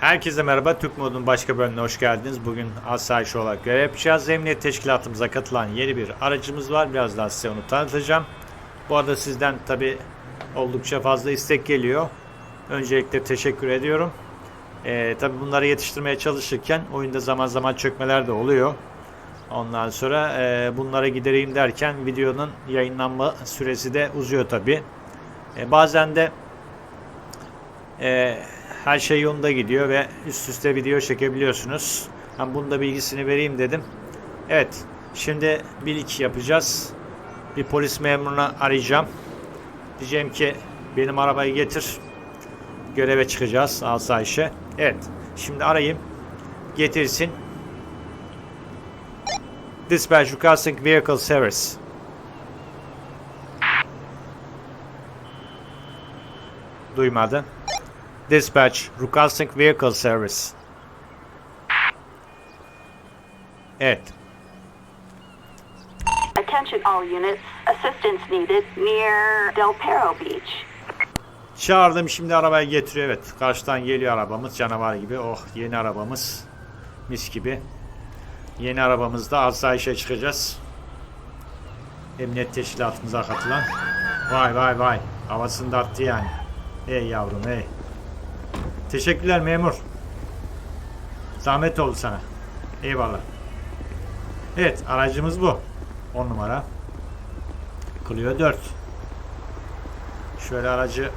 Herkese merhaba. Türk Mod'un başka bölümüne hoş geldiniz. Bugün asayiş olarak görev yapacağız. Emniyet teşkilatımıza katılan yeni bir aracımız var. Birazdan size onu tanıtacağım. Bu arada sizden tabi oldukça fazla istek geliyor. Öncelikle teşekkür ediyorum. Ee, tabi bunları yetiştirmeye çalışırken oyunda zaman zaman çökmeler de oluyor. Ondan sonra e, bunlara gidereyim derken videonun yayınlanma süresi de uzuyor tabi. E, bazen de e, her şey yolunda gidiyor ve üst üste video çekebiliyorsunuz. Ben bunun da bilgisini vereyim dedim. Evet. Şimdi bir iki yapacağız. Bir polis memurunu arayacağım. Diyeceğim ki benim arabayı getir. Göreve çıkacağız asayişe. Evet. Şimdi arayayım. Getirsin. Dispatch requesting vehicle service. Duymadı. Dispatch, requesting vehicle service. Evet. Attention all units. Assistance needed near Del Perro Beach. Çağırdım şimdi arabayı getiriyor. Evet. Karşıdan geliyor arabamız canavar gibi. Oh yeni arabamız. Mis gibi. Yeni arabamızda asayişe çıkacağız. Emniyet teşkilatımıza katılan. Vay vay vay. Havasını da attı yani. Ey yavrum ey. Teşekkürler memur. Zahmet oldu sana. Eyvallah. Evet aracımız bu. 10 numara. Clio 4. Şöyle aracı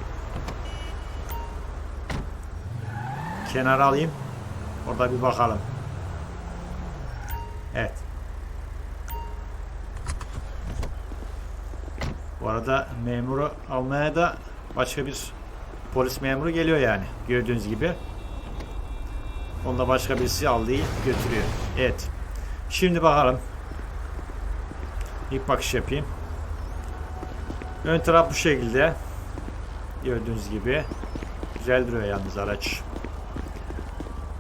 kenara alayım. Orada bir bakalım. Evet. Bu arada memuru almaya da başka bir polis memuru geliyor yani. Gördüğünüz gibi. Onu da başka birisi aldığı götürüyor. Evet. Şimdi bakalım. İlk bakış yapayım. Ön taraf bu şekilde. Gördüğünüz gibi. Güzel duruyor yalnız araç.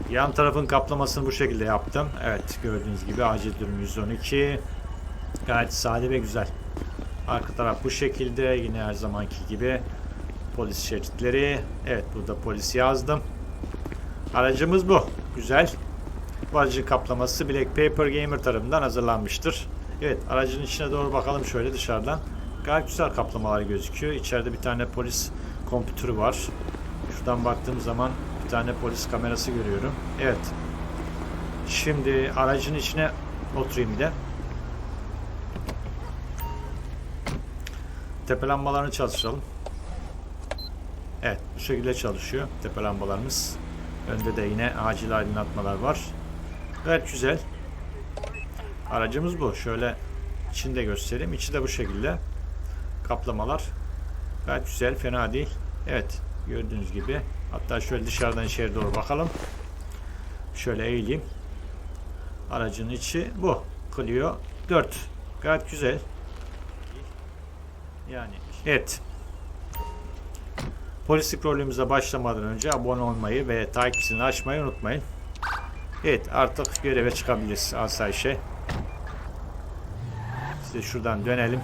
Yan tarafın kaplamasını bu şekilde yaptım. Evet gördüğünüz gibi acil durum 112. Gayet sade ve güzel. Arka taraf bu şekilde. Yine her zamanki gibi polis şeritleri. Evet burada polis yazdım. Aracımız bu. Güzel. Bu aracın kaplaması Black Paper Gamer tarafından hazırlanmıştır. Evet aracın içine doğru bakalım şöyle dışarıdan. Gayet güzel kaplamalar gözüküyor. İçeride bir tane polis kompütürü var. Şuradan baktığım zaman bir tane polis kamerası görüyorum. Evet. Şimdi aracın içine oturayım bir de. Tepe lambalarını çalıştıralım. Evet bu şekilde çalışıyor tepe lambalarımız. Önde de yine acil aydınlatmalar var. Gayet güzel. Aracımız bu. Şöyle içini de göstereyim. İçi de bu şekilde. Kaplamalar. Gayet güzel. Fena değil. Evet. Gördüğünüz gibi. Hatta şöyle dışarıdan içeri doğru bakalım. Şöyle eğileyim. Aracın içi bu. Clio 4. Gayet güzel. Yani evet. Polislik rolümüze başlamadan önce abone olmayı ve takipçisini açmayı unutmayın. Evet artık göreve çıkabiliriz asayişe. Size şuradan dönelim.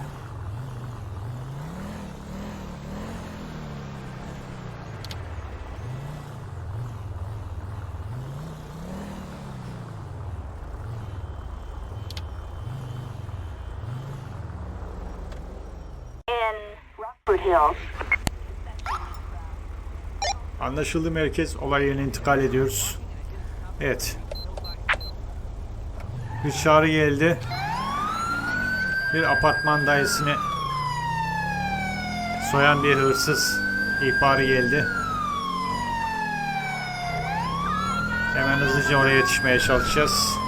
Anlaşıldı merkez olay yerine intikal ediyoruz. Evet. Bir çağrı geldi. Bir apartman dairesini soyan bir hırsız ihbarı geldi. Hemen hızlıca oraya yetişmeye çalışacağız.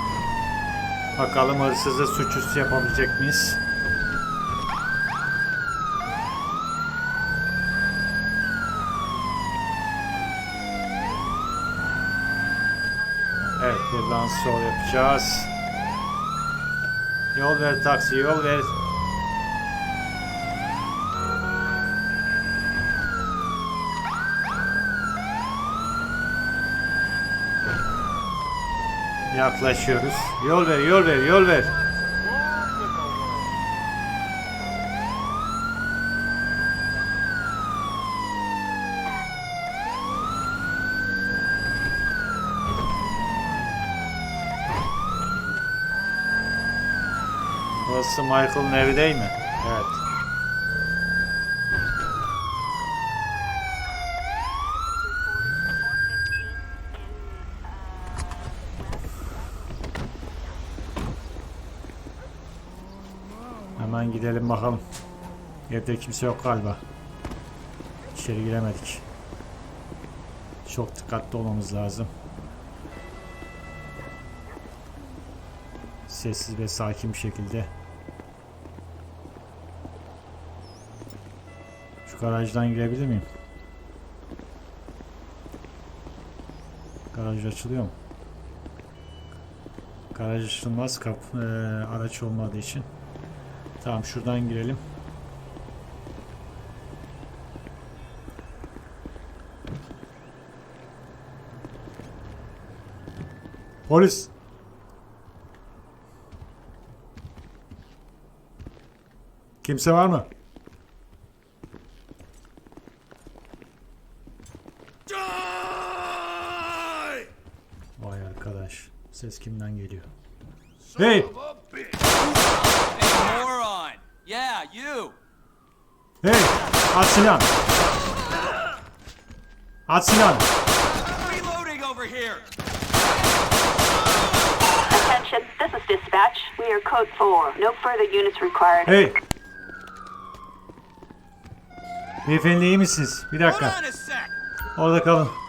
Bakalım hırsızı suçüstü yapabilecek miyiz? Evet buradan sol yapacağız. Yol ver taksi yol ver. Yaklaşıyoruz. Yol ver yol ver yol ver. Burası Michael'ın evi değil mi? Evet. Hemen gidelim bakalım. Evde kimse yok galiba. İçeri giremedik. Çok dikkatli olmamız lazım. Sessiz ve sakin bir şekilde. Garajdan girebilir miyim? Garaj açılıyor mu? Garaj açılmaz kap eee, araç olmadığı için. Tamam şuradan girelim. Polis. Kimse var mı? Vay arkadaş. Ses kimden geliyor? Hey! Hey, moron! Yeah, you! Hey! At silah! At silah! Reloading over here! Attention, this is dispatch. We are code 4. No further units required. Hey! Beyefendi iyi misiniz? Bir Hold dakika. Orada kalın.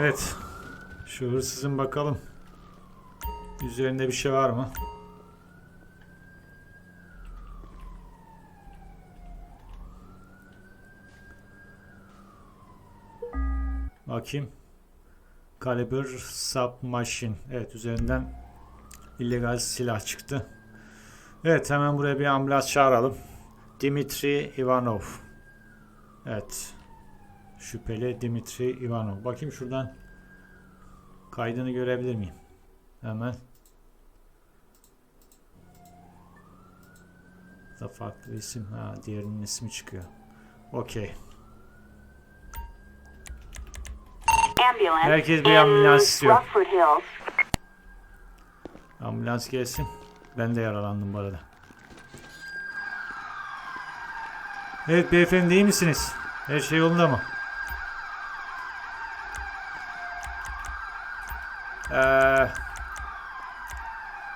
Evet. Şu hırsızın bakalım. Üzerinde bir şey var mı? Bakayım. Caliber Submachine. Evet üzerinden illegal silah çıktı. Evet hemen buraya bir ambulans çağıralım. Dimitri Ivanov. Evet. Şüpheli Dimitri Ivanov. Bakayım şuradan kaydını görebilir miyim? Hemen. Da farklı isim. Ha, diğerinin ismi çıkıyor. Okey. Herkes bir ambulans istiyor. Ambulans gelsin. Ben de yaralandım bu arada. Evet beyefendi iyi misiniz? Her şey yolunda mı?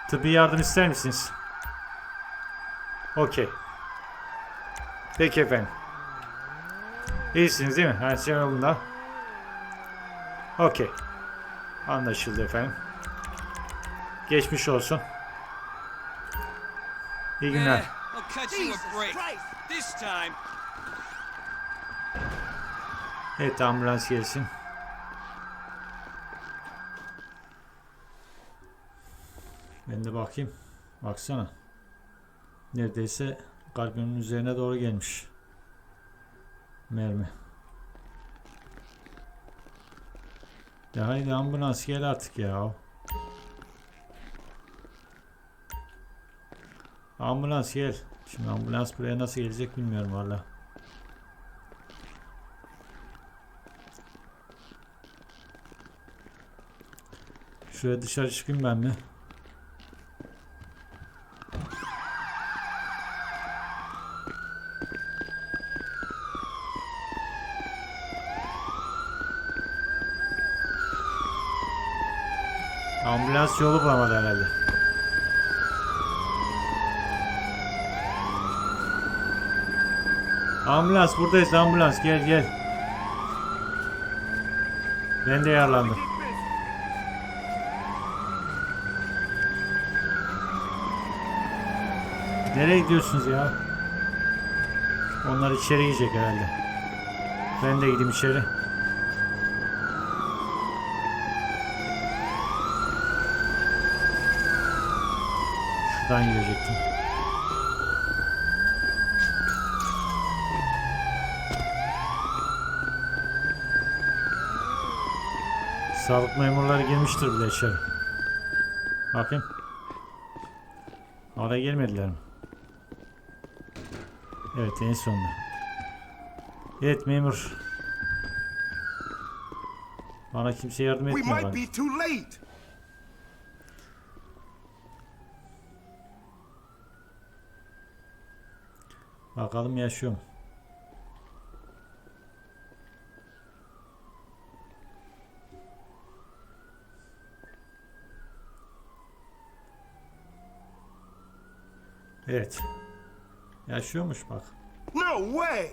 Tıbbi yardım ister misiniz? Okey. Peki efendim. İyisiniz değil mi? Her şey yolunda. Okey. Anlaşıldı efendim. Geçmiş olsun. İyi günler. Eh, Evet ambulans gelsin. Ben de bakayım. Baksana. Neredeyse kalbinin üzerine doğru gelmiş. Mermi. Ya haydi ambulans gel artık ya. Ambulans gel. Şimdi ambulans buraya nasıl gelecek bilmiyorum valla. Şuraya dışarı çıkayım ben mi? Ambulans yolu bulamadı herhalde. Ambulans buradayız ambulans gel gel. Ben de yaralandım. Nereye gidiyorsunuz ya? Onlar içeri girecek herhalde. Ben de gideyim içeri. Şuradan girecektim. Sağlık memurları girmiştir bile içeri. Bakayım. Oraya girmediler mi? Evet en sonunda. Evet memur. Bana kimse yardım etmiyor. bana. Bakalım yaşıyor mu? Evet. Yaşıyormuş bak. No way.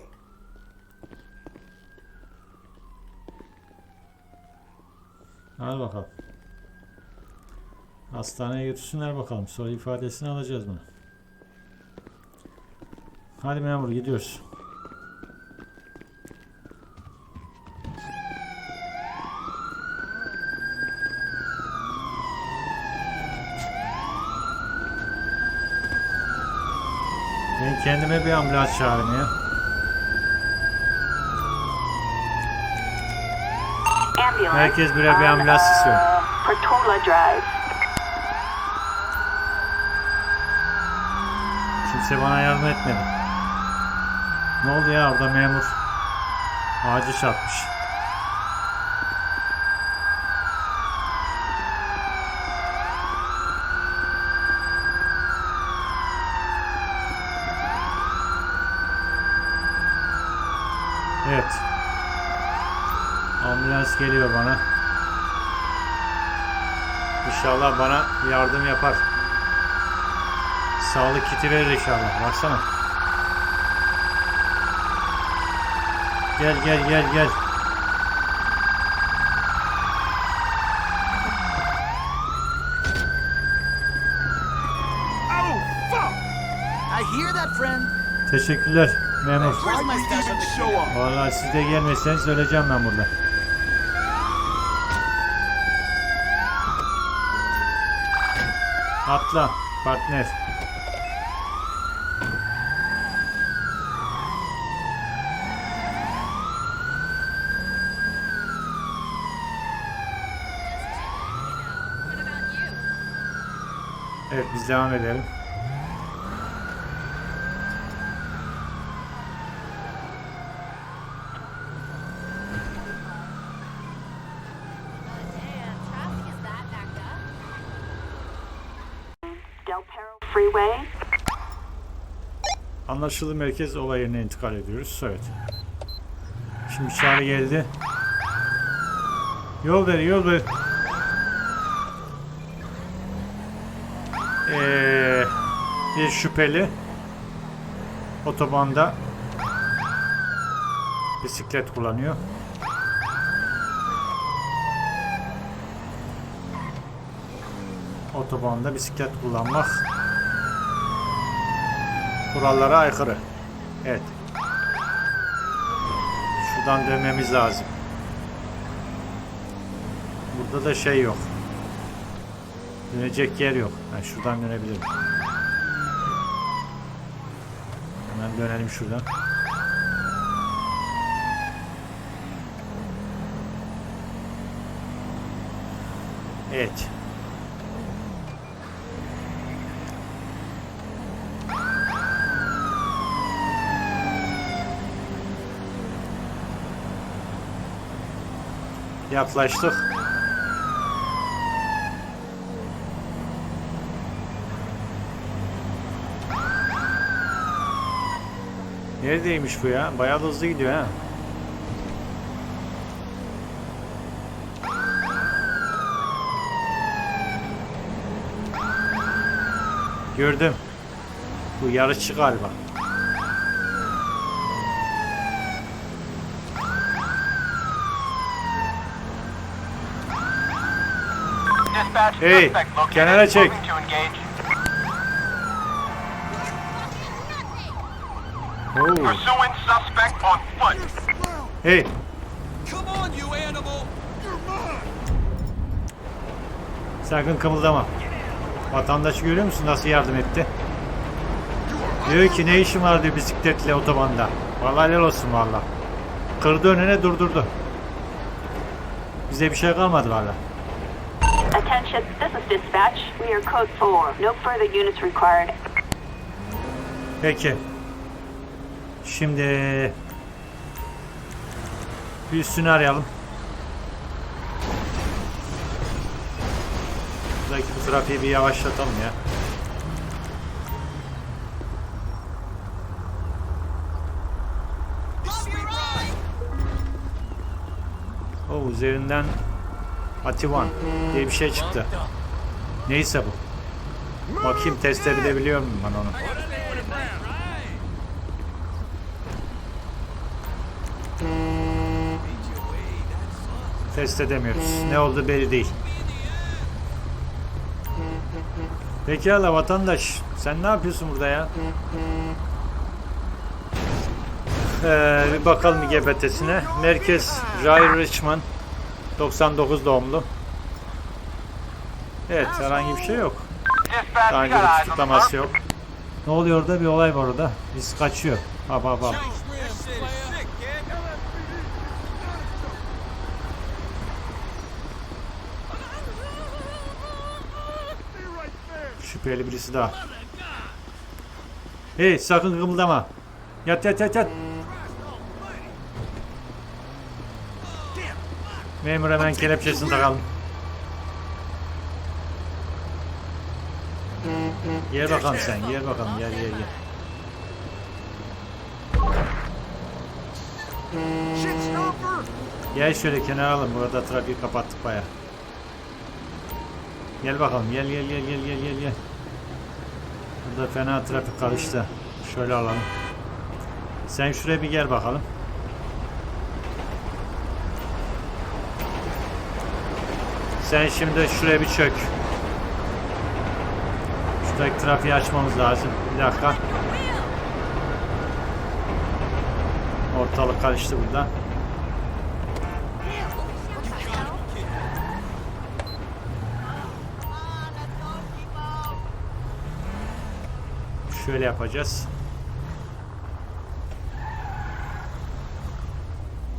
Hadi bakalım. Hastaneye götürsünler bakalım. Sonra ifadesini alacağız bunu. Hadi memur gidiyoruz. Ben kendime bir ambulans çağırayım ya. Herkes birer bir ambulans istiyor. uh. Kimse bana yardım etmedi. Ne oldu ya orada memur? Ağacı çarpmış. Evet. Ambulans geliyor bana. İnşallah bana yardım yapar. Sağlık kiti verir inşallah. Baksana. Gel gel gel gel. Oh, fuck. I hear that, friend. Teşekkürler memur. Vallahi siz de gelmeseniz öleceğim ben burada. Atla partner. Evet biz devam edelim. Anlaşıldı merkez olay yerine intikal ediyoruz. Evet. Şimdi çağrı geldi. Yol ver, yol ver. Ee, bir şüpheli otobanda bisiklet kullanıyor. Otobanda bisiklet kullanmak kurallara aykırı. Evet. Şuradan dönmemiz lazım. Burada da şey yok. Dönecek yer yok. Ben şuradan dönebilirim. Hemen dönelim şuradan. Evet. Yaklaştık. Neredeymiş bu ya? Bayağı da hızlı gidiyor ha. Gördüm. Bu yarışçı galiba. Hey, kenara çek. Oo. Pursuing suspect on foot. Hey, Come on, you animal! sakın kımıldama. Vatandaşı görüyor musun nasıl yardım etti? Diyor ki ne işin var diyor bisikletle otobanda. Vallahi helal olsun valla. Kırdı önüne durdurdu. Bize bir şey kalmadı valla. Attention, this is dispatch. We are code 4. No further units required. Peki. Şimdi bir üstünü arayalım. Buradaki bu trafiği bir yavaşlatalım ya. O üzerinden Ativan diye bir şey çıktı. Neyse bu. Bakayım test edebiliyor muyum ben onu. Test edemiyoruz. Ne oldu belli değil. Pekala vatandaş. Sen ne yapıyorsun burada ya? Ee, bir bakalım GBT'sine. Merkez Jair Richman. 99 doğumlu. Evet herhangi bir şey yok. Daha önce bir tutuklaması yok. Ne oluyor orada? Bir olay var orada. Biz kaçıyor. Bak bak bak. Şüpheli birisi daha. Hey sakın kımıldama. Yat yat yat yat. Memur hemen kelepçesini takalım. Gel bakalım sen, gel bakalım, gel gel gel. Gel şöyle kenara alalım, burada trafiği kapattık baya. Gel bakalım, gel gel gel gel gel gel gel. Burada fena trafik karıştı. Şöyle alalım. Sen şuraya bir gel bakalım. Sen şimdi şuraya bir çök. Şuradaki trafiği açmamız lazım. Bir dakika. Ortalık karıştı burada. Şöyle yapacağız.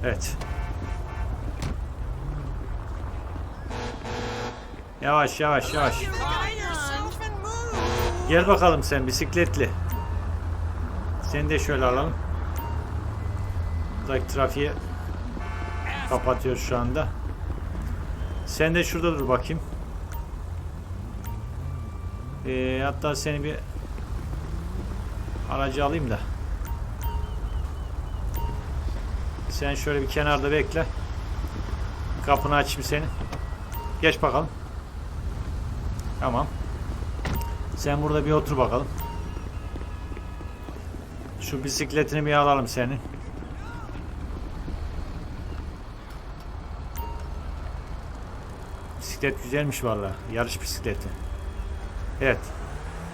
Evet. Yavaş yavaş yavaş. Gel bakalım sen bisikletli. Seni de şöyle alalım. Buradaki trafiği kapatıyor şu anda. Sen de şurada dur bakayım. Ee, hatta seni bir aracı alayım da. Sen şöyle bir kenarda bekle. Kapını açayım seni. Geç bakalım. Tamam. Sen burada bir otur bakalım. Şu bisikletini bir alalım senin. Bisiklet güzelmiş vallahi. Yarış bisikleti. Evet.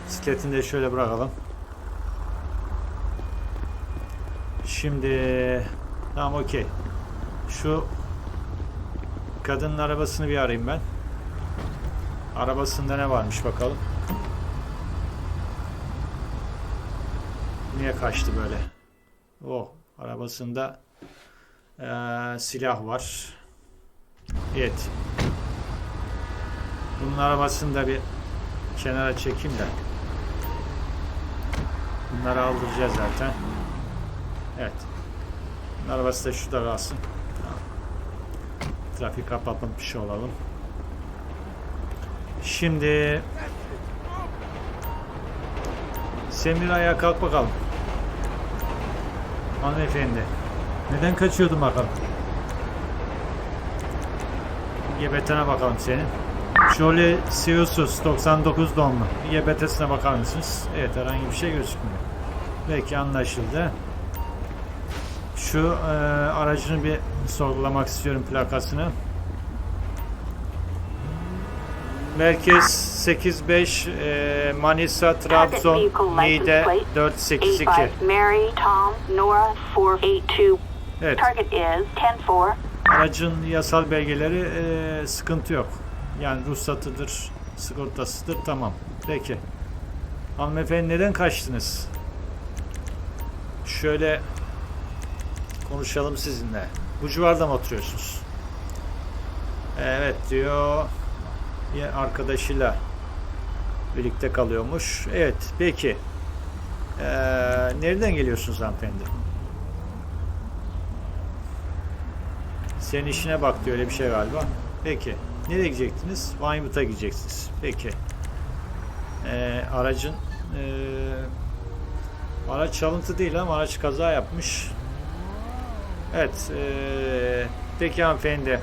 Bisikletini de şöyle bırakalım. Şimdi tamam okey. Şu kadının arabasını bir arayayım ben. Arabasında ne varmış bakalım. Niye kaçtı böyle? Oh, arabasında eee, silah var. Evet. Bunun arabasını da bir kenara çekeyim de. Bunları aldıracağız zaten. Evet. Arabası da şurada kalsın. Trafik kapatmış şey olalım. Şimdi Semir ayağa kalk bakalım. Hanımefendi. Neden kaçıyordun bakalım? GBT'ne bakalım senin. Jolie Seusus 99 doğumlu. GBT'sine bakar mısınız? Evet herhangi bir şey gözükmüyor. Peki anlaşıldı. Şu e, aracını bir sorgulamak istiyorum plakasını. Merkez 85 e, Manisa Trabzon Niğde plate 482. 85 Mary, Tom, Nora 482. Evet. Target is 10-4. Aracın yasal belgeleri e, sıkıntı yok. Yani ruhsatıdır, sigortasıdır tamam. Peki. Hanımefendi neden kaçtınız? Şöyle konuşalım sizinle. Bu civarda mı oturuyorsunuz? Evet diyor. Bir arkadaşıyla birlikte kalıyormuş. Evet peki. Ee, nereden geliyorsunuz hanımefendi? Senin işine bak diyor öyle bir şey galiba. Peki. Nereye gidecektiniz? Weymouth'a gideceksiniz. Peki. Ee, aracın ee, araç çalıntı değil ama araç kaza yapmış. Evet. ee, peki hanımefendi.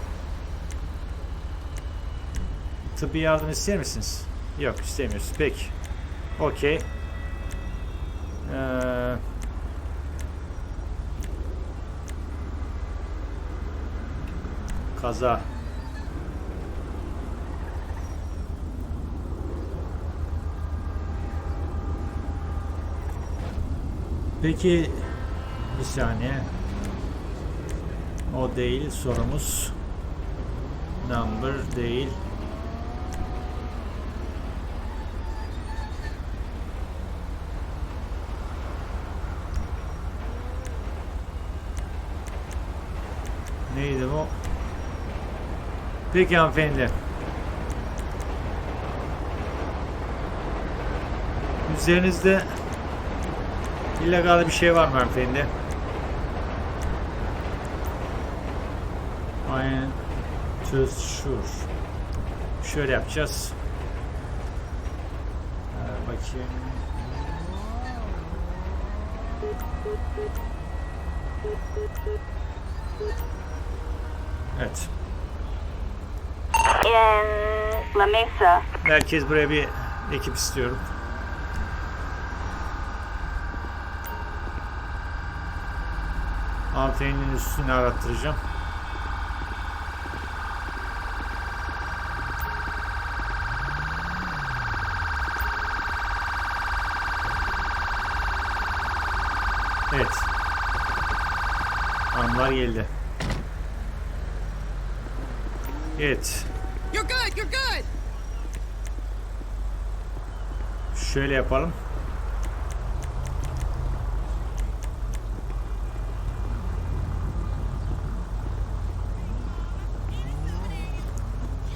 Tıbbi yardım ister misiniz? Yok istemiyorsunuz. Peki. Okey. Ee, kaza. Peki bir saniye. O değil sorumuz. Number değil. Neydi bu? Peki hanımefendi. Üzerinizde illegal bir şey var mı hanımefendi? Aynen. Tuz şur. Şöyle yapacağız. Ee, bakayım. Evet. In La Mesa, Merkez buraya bir ekip istiyorum. Hanımefendinin üstünü arattıracağım. Evet. Hanımlar geldi. Evet. You're good, you're good. Şöyle yapalım.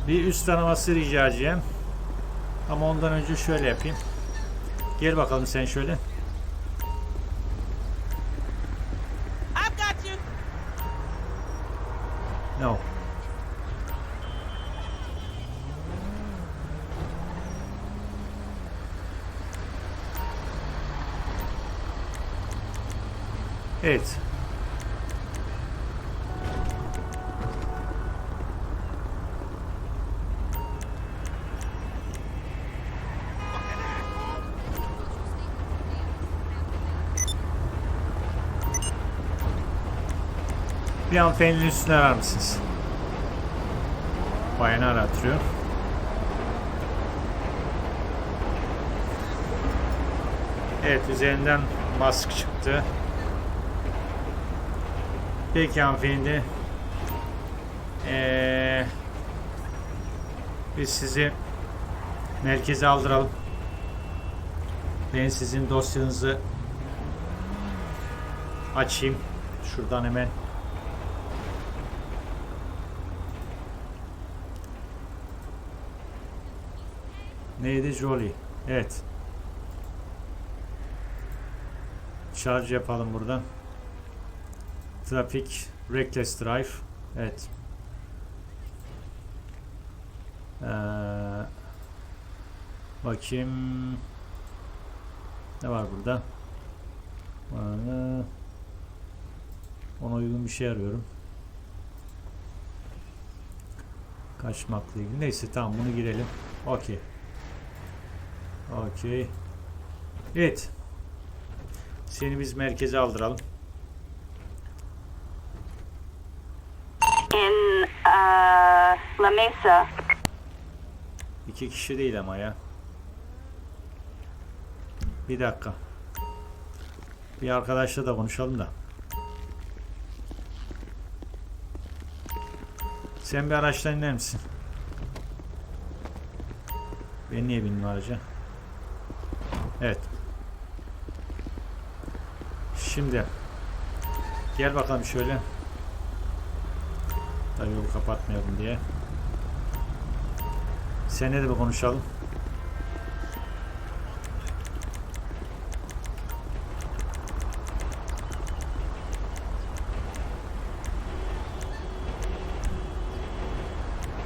Bir üst tanıması rica edeceğim. Ama ondan önce şöyle yapayım. Gel bakalım sen şöyle. Bir hanımefendinin üstüne arar mısınız? Bayanı aratıyor. Evet üzerinden mask çıktı. Peki hanımefendi. Ee, biz sizi merkeze aldıralım. Ben sizin dosyanızı açayım. Şuradan hemen. Neydi Jolie? Evet. Şarj yapalım buradan. Trafik Reckless Drive. Evet. Ee, bakayım. Ne var burada? Ee, ona uygun bir şey arıyorum. Kaçmakla ilgili. Neyse tamam bunu girelim. Okey. Okey. Evet. Seni biz merkeze aldıralım. in uh, La Mesa, İki kişi değil ama ya. Bir dakika. Bir arkadaşla da konuşalım da. Sen bir araçtan iner misin? Ben niye bindim araca? Evet. Şimdi gel bakalım şöyle. Da yolu kapatmayalım diye. Seninle de bir konuşalım.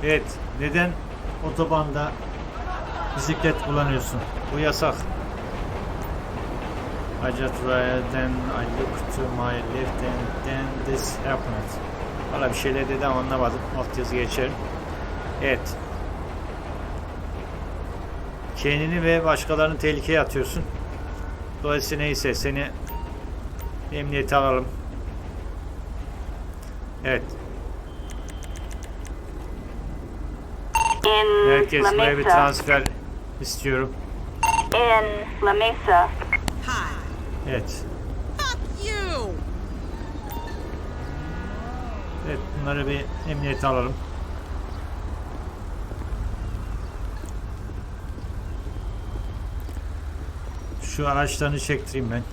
Evet. Neden otobanda bisiklet kullanıyorsun? Bu yasak. I just read then I looked to my left and then this happened. Valla bir şeyler dedi ama anlamadım. Alt yazı geçerim. Evet. Kendini ve başkalarını tehlikeye atıyorsun. Dolayısıyla neyse seni emniyete alalım. Evet. In Herkes buraya bir transfer istiyorum. In La Mesa. Hi. Evet. Fuck you. Evet bunları bir emniyete alalım. Şu araçlarını çektireyim ben.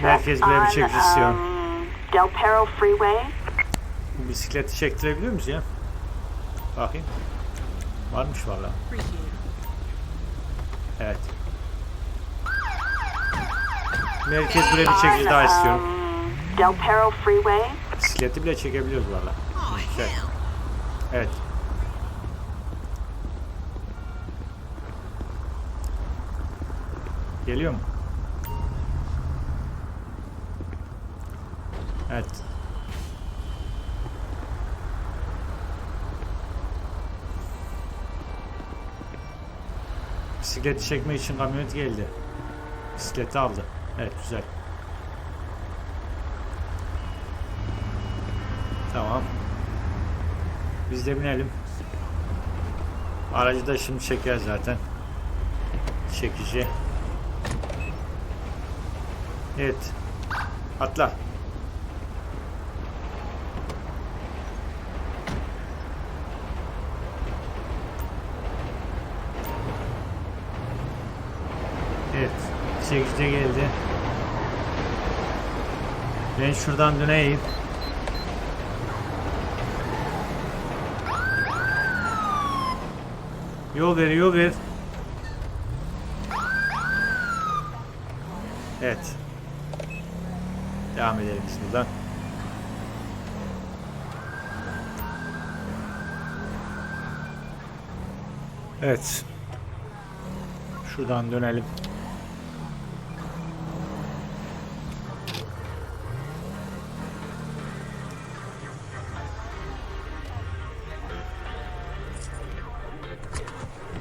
Herkes buraya bir çekici istiyorum. um, Del Perro Freeway. Bu bisikleti çektirebiliyor muyuz ya? Bakayım. Varmış valla. Evet. Merkez buraya bir çekici daha istiyorum. um, Del Perro Freeway. Bisikleti bile çekebiliyoruz valla. Güzel. Evet. Geliyor mu? Evet. Bisikleti çekmek için kamyonet geldi. Bisikleti aldı. Evet güzel. Tamam. Biz de binelim. Aracı da şimdi çeker zaten. Çekici. Evet. Atla. 8'e geldi. Ben şuradan döneyim. Yol ver, yol ver. Evet. Devam edelim şuradan. Evet. Şuradan dönelim.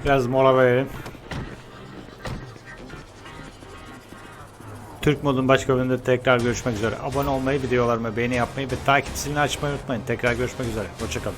Biraz mola verelim. Türk modun başka bölümünde tekrar görüşmek üzere. Abone olmayı, videolarıma beğeni yapmayı ve takip zilini açmayı unutmayın. Tekrar görüşmek üzere. Hoşçakalın.